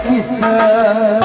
kisah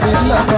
Diam.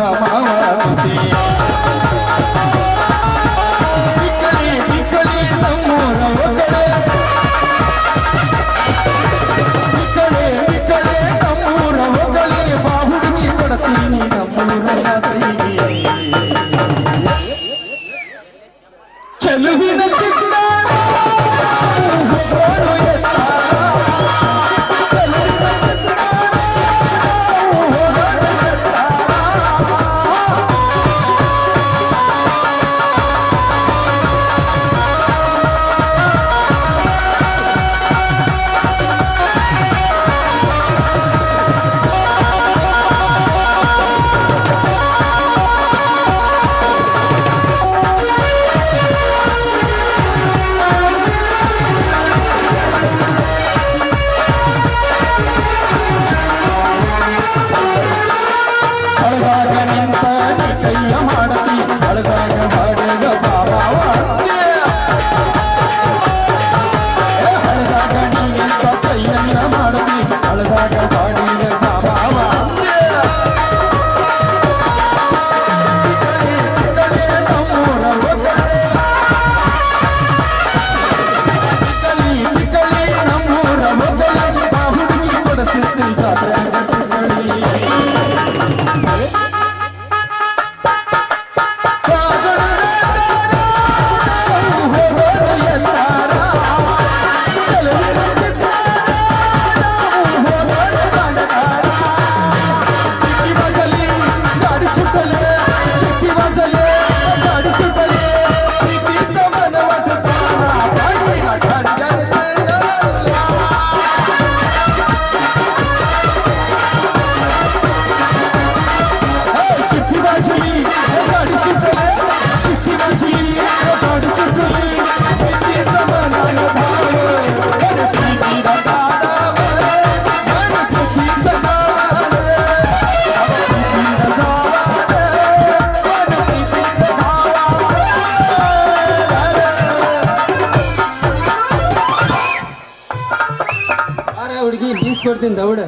ಯಾರ ಹುಡುಗಿ ಬೀಸ್ಕೊಡ್ತೀನಿ ದೌಡ.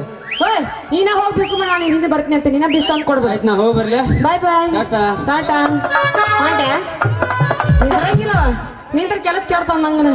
ನೀನ ಹೋಗಿ ಬಿಸ್ಕು ಮಾಡ ಹಿಂದೆ ಬರ್ತೀನಿ ಅಂತ ನೀನ ಬಿಸ್ ತಂದು ಕೊಡ್ಬೋದು ಆಯ್ತು ನಾ ಹೋಗಿ ಬರ್ಲಿ. ಬಾಯ್ ಬಾಯ್ ಟಾಟಾ. ಟಾಟಾ. ನೀನ್ ಕೆಲಸ ಕೇಳ್ತಾವ್ ನಂಗನ.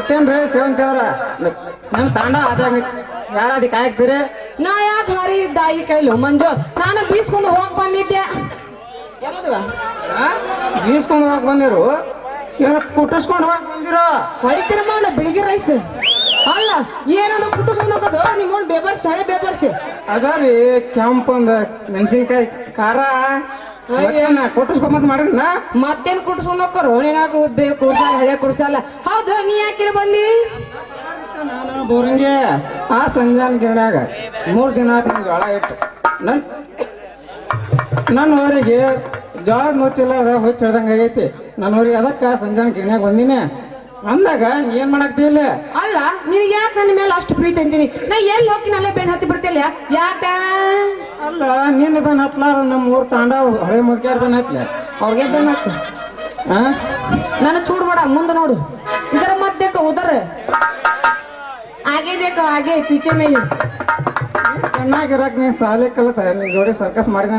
ಮತ್ತೇನ್ರಿ ಶಿವಂತಿ ಅವ್ರ? ನಮ್ ತಾಂಡ ಅದಾಗ ಯಾರಾದಿ ಕಾಯಕ್ತೀರಿ? ನಾ ಯಾಕೆ ಹಾರಿ ದಾಯಿ ಕೈಲು ಮಂಜು ನಾನು ಬೀಸ್ಕೊಂಡು ಹೋಗಿ ಬಂದಿದ್ದೆ. ಬೀಸ್ಕೊಂಡು ಹೋಗಿ ಬಂದಿರು? ಕುಟ್ಟಿಸ್ಕೊಂಡು ಹೋಗಿ ಬಂದಿರೋ? ಹೊಡಿತೀರ ಮಾಡ ಬೆಳಿಗ್ಗೆ ರೈಸ್. ಅಲ್ಲ ಏನದು ಕುಟ್ಟಿಸ್ಕೊಂಡು ಹೋಗೋದು? ನಿಮ್ಮ ಬೇಬರ್ಸಿ ಹಳೆ ರೀ ಅದಾರಿ ಕೆಂಪಂದ ಮೆಣಸಿನ್ಕಾಯಿ ಖಾರ. ಮತ್ತೇನ ಕುಟ್ಟಿಸ್ಕೊಂಬಂದ್ ಮಾಡ್ರಿನ ಮತ್ತೇನ್ ನೀನಾಗ ಬೇಕು ಕುಡ್ಸಲ್ಲ ಹಳೆ ಕುಡ್ಸಲ್ಲ ಹೌದು ನೀ ಯಾಕಿಲ್ಲ ಬಂದಿ? ನಾನು ಬೋರಂಗೆ. ಆ ಸಂಜಾನ ಗಿರಣ್ಯಾಗ ಮೂರು ದಿನ ಆತ ಜೋಳ ಇಟ್ಟು. ನನ್ ನನ್ನ ಊರಿಗೆ ಜೋಳದ ನುಚ್ಚಿಲ್ಲ ಅದ ಹುಚ್ಚ ಹಿಡ್ದಂಗೆ ಆಗೈತಿ. ನನ್ನ ಊರಿಗೆ ಅದಕ್ಕೆ ಸಂಜಾನ್ ಗಿರಣ್ಯಾಗ ಬಂದಿನಿ. ಅಂದಾಗ ಏನ್ ಮಾಡಾಕ್ತಿಲ್ಲ ಅಲ್ಲ ನಿನಗೆ ಯಾಕೆ ನನ್ನ ಮೇಲೆ ಅಷ್ಟು ಪ್ರೀತಿ ಅಂತೀನಿ? ನಾ ಎಲ್ಲಿ ಹೋಗ್ತೀನಿ ಅಲ್ಲೇ ಬೆಣ್ಣೆ ಹತ್ತಿ ಬಿಡ್ತಿಲ್ಲ ಯಾಕ? ಅಲ್ಲ ನಿನ್ನ ಬೆನ್ ಹತ್ಲಾರ ನಮ್ಮ ಊರ್ ತಾಂಡ ಹಳೆ ಮುದ್ಕ್ಯಾರ ಬೆನ್ ಹತ್ಲ. ಅವ್ರಿಗೆ ಬೆನ್ ಹತ್ತ ನನ್ನ ಚೂಡ್ ಬೇಡ ಮುಂದೆ ನೋಡು. ಇದರ ಮಧ್ಯಕ್ಕ ಉದರ. ಆಗೇ ಆಗೇ ಪೀಚೆ ಮೇಲೆ. ಸಣ್ಣಾಗಿರಕ್ ನೀ ಸಾಲೆ ಕಲತ ನಿನ್ ಜೋಡಿ ಸರ್ಕಸ್ ಮಾಡಿದ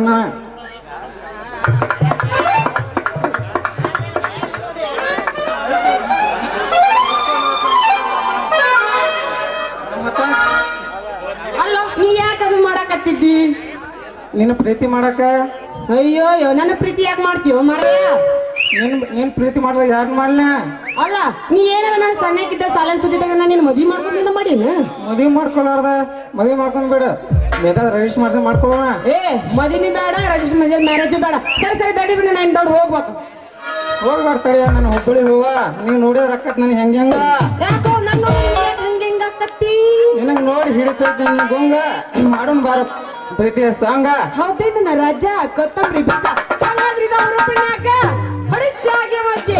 ಅಲ್ಲ ನೀ ಯಾಕೆ ಅದು ಮಾಡಾಕತ್ತಿದ್ದಿ? ನಿನ್ನ ಪ್ರೀತಿ ಮಾಡಕ ಅಯ್ಯೋ ಅಯ್ಯೋ ನನ್ನ ಪ್ರೀತಿ ಯಾಕೆ ಮಾಡ್ತೀವ ಮರೆಯ? ನಿನ್ ನಿನ್ ಪ್ರೀತಿ ಮಾಡಿದಾಗ ಯಾರು ಮಾಡ್ಲ? ಅಲ್ಲ ನೀ ಏನಾರ ನಾನು ಸಣ್ಣಕ್ಕಿದ್ದ ಸಾಲನ್ ಸುದ್ದಿದಾಗ ನಾನು ನಿನ್ನ ಮದುವೆ ಮಾಡ್ಕೊಂಡಿಲ್ಲ ಮಾಡೀನ? ಮದುವೆ ಮಾಡ್ಕೊಲಾರ್ದ. ಮದುವೆ ಮಾಡ್ಕೊಂಡ್ ಬಿಡು. ಬೇಕಾದ್ರೆ ರಜಿಸ್ಟ್ ಮಾಡ್ಸ ಮಾಡ್ಕೊಳ್ಳೋಣ ಏ ಮದಿನಿ ಬೇಡ ರಜಿಸ್ ಮದುವೆ ಮ್ಯಾರೇಜ್ ಬೇಡ. ಸರಿ ಸರಿ ದಡಿ ಬಿಡ ನಾನು ದೊಡ್ಡ ಹೋಗ್ಬೇಕು ಹೋಗಿ ಬರ್ತಾಳೆ ನನ್ನ ಹುಬ್ಬಳ್ಳಿ ಹೂವ. ನೀವ್ ನೋಡಿದ ರಕ್ಕತ್ ನನ್ ಹೆಂಗ ಹೆಂಗ? ಯಾಕೋ ನನ್ನ ಹಂಗೆ ನಿನಗ್ ನೋಡಿ ಹಿಡಿತೈತಿ ನನ್ನ ಗೊಂಗ. ಮಾಡೋಣ ಬಾರ ಪ್ರೀತಿಯ ಸಾಂಗ. ಹೌದೇನು ರಜಾ ಕೊತ್ತಂಬರಿ ಬೀಜ. ಹಂಗಾದ್ರಿದ ಅವ್ರ ಯಾಕ ಹೊಡಿಶಾಗೆ ಮಧ್ಯೆ